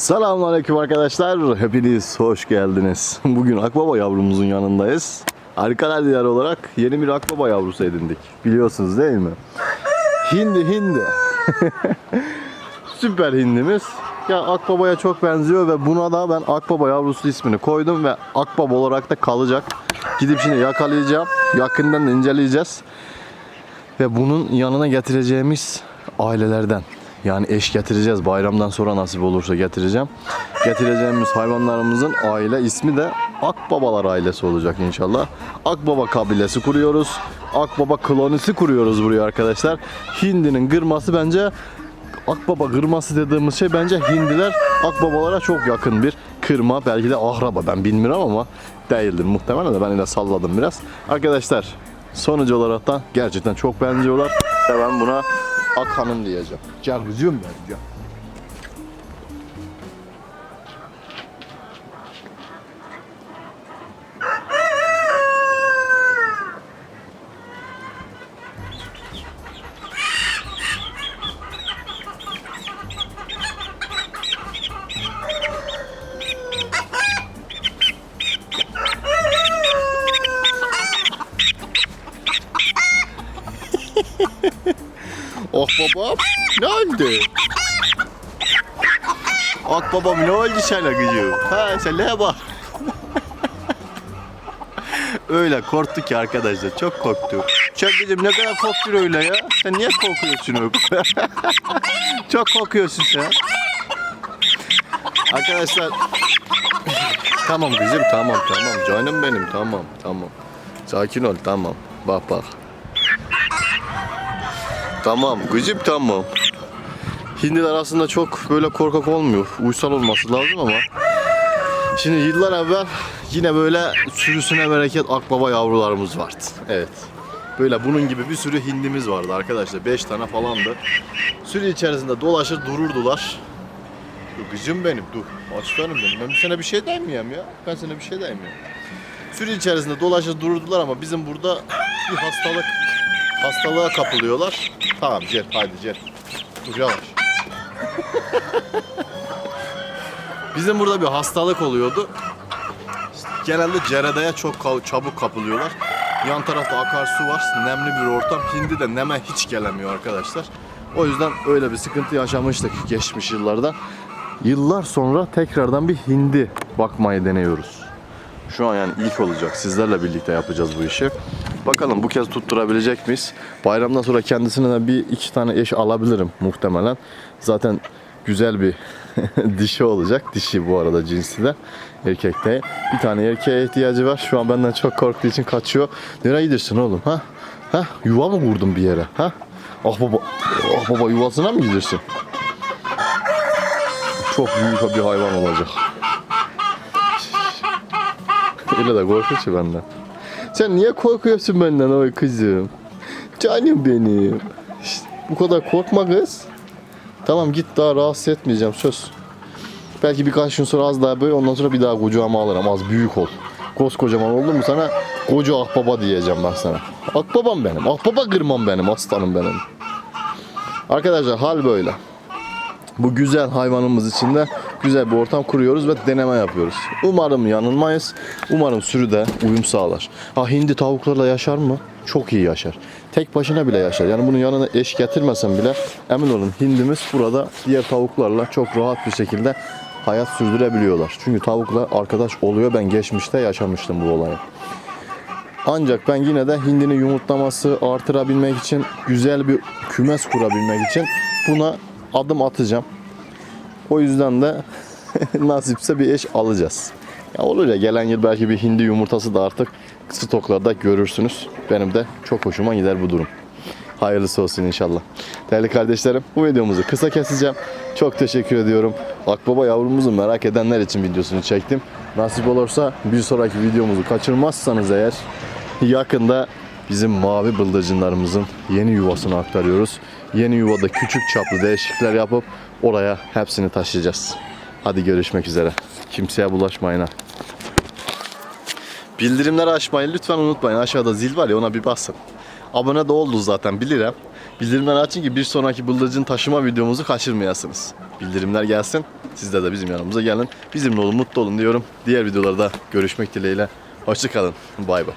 Selamünaleyküm arkadaşlar. Hepiniz hoş geldiniz. Bugün akbaba yavrumuzun yanındayız. Harikalar diyarı olarak yeni bir akbaba yavrusu edindik. Biliyorsunuz değil mi? Hindi hindi. Süper hindimiz. Ya akbabaya çok benziyor ve buna da ben akbaba yavrusu ismini koydum ve akbaba olarak da kalacak. Gidip şimdi yakalayacağım. Yakından da inceleyeceğiz. Ve bunun yanına getireceğimiz ailelerden yani eş getireceğiz bayramdan sonra nasip olursa getireceğim. Getireceğimiz hayvanlarımızın aile ismi de Akbabalar ailesi olacak inşallah. Akbaba kabilesi kuruyoruz. Akbaba klonisi kuruyoruz buraya arkadaşlar. Hindinin gırması bence Akbaba kırması dediğimiz şey bence hindiler akbabalara çok yakın bir kırma belki de ahraba ben bilmiyorum ama değildir muhtemelen de ben yine salladım biraz. Arkadaşlar sonucu olarak da gerçekten çok benziyorlar ben buna Ak Hanım diyeceğim. Gel kızım ben gel. Oh babam ne oldu? Ak babam ne oldu sana kızım? Ha sen ne bak? öyle korktu ki arkadaşlar çok korktu. Çok kızım ne kadar korktun öyle ya? Sen niye korkuyorsun öyle? çok korkuyorsun sen. Arkadaşlar Tamam kızım tamam tamam canım benim tamam tamam. Sakin ol tamam. Bak bak. Tamam kızım tamam. Hindiler aslında çok böyle korkak olmuyor. Uysal olması lazım ama. Şimdi yıllar evvel yine böyle sürüsüne bereket akbaba yavrularımız vardı. Evet. Böyle bunun gibi bir sürü hindimiz vardı arkadaşlar. 5 tane falandı. Sürü içerisinde dolaşır dururdular. Dur kızım benim dur. Aslanım benim. Ben sana bir şey demiyorum ya. Ben sana bir şey demiyorum. Sürü içerisinde dolaşır dururdular ama bizim burada bir hastalık hastalığa kapılıyorlar. Tamam gel hadi gel. Dur yavaş. Bizim burada bir hastalık oluyordu. Genelde ceredaya çok çabuk kapılıyorlar. Yan tarafta akarsu var, nemli bir ortam. Hindi de neme hiç gelemiyor arkadaşlar. O yüzden öyle bir sıkıntı yaşamıştık geçmiş yıllarda. Yıllar sonra tekrardan bir hindi bakmayı deniyoruz. Şu an yani ilk olacak. Sizlerle birlikte yapacağız bu işi. Bakalım bu kez tutturabilecek miyiz? Bayramdan sonra kendisine de bir iki tane eş alabilirim muhtemelen. Zaten güzel bir dişi olacak. Dişi bu arada cinsi de. Erkekte. Bir tane erkeğe ihtiyacı var. Şu an benden çok korktuğu için kaçıyor. Nereye gidersin oğlum? Ha? Ha? Yuva mı kurdun bir yere? Ha? Ah baba. Ah baba yuvasına mı gidersin? Çok büyük bir hayvan olacak. Öyle de korkuyor ki benden. Sen niye korkuyorsun benden oy kızım? Canım benim. Şşt, bu kadar korkma kız. Tamam git daha rahatsız etmeyeceğim söz. Belki birkaç gün sonra az daha böyle ondan sonra bir daha kucağıma alırım. Az büyük ol. Koskocaman oldu mu sana koca akbaba diyeceğim ben sana. Akbabam benim. Akbaba kırmam benim. Aslanım benim. Arkadaşlar hal böyle. Bu güzel hayvanımız için de güzel bir ortam kuruyoruz ve deneme yapıyoruz. Umarım yanılmayız. Umarım sürü de uyum sağlar. Ha hindi tavuklarla yaşar mı? Çok iyi yaşar. Tek başına bile yaşar. Yani bunun yanına eş getirmesem bile emin olun hindimiz burada diğer tavuklarla çok rahat bir şekilde hayat sürdürebiliyorlar. Çünkü tavuklar arkadaş oluyor. Ben geçmişte yaşamıştım bu olayı. Ancak ben yine de hindinin yumurtlaması artırabilmek için güzel bir kümes kurabilmek için buna adım atacağım. O yüzden de nasipse bir eş alacağız. Ya olur ya gelen yıl belki bir hindi yumurtası da artık stoklarda görürsünüz. Benim de çok hoşuma gider bu durum. Hayırlısı olsun inşallah. Değerli kardeşlerim bu videomuzu kısa keseceğim. Çok teşekkür ediyorum. Akbaba yavrumuzu merak edenler için videosunu çektim. Nasip olursa bir sonraki videomuzu kaçırmazsanız eğer yakında bizim mavi bıldırcınlarımızın yeni yuvasını aktarıyoruz. Yeni yuvada küçük çaplı değişiklikler yapıp oraya hepsini taşıyacağız. Hadi görüşmek üzere. Kimseye bulaşmayın ha. Bildirimleri açmayı lütfen unutmayın. Aşağıda zil var ya ona bir basın. Abone de oldu zaten bilirim. Bildirimleri açın ki bir sonraki bıldırcın taşıma videomuzu kaçırmayasınız. Bildirimler gelsin. Sizler de bizim yanımıza gelin. Bizimle olun, mutlu olun diyorum. Diğer videolarda görüşmek dileğiyle. Hoşçakalın. Bay bay.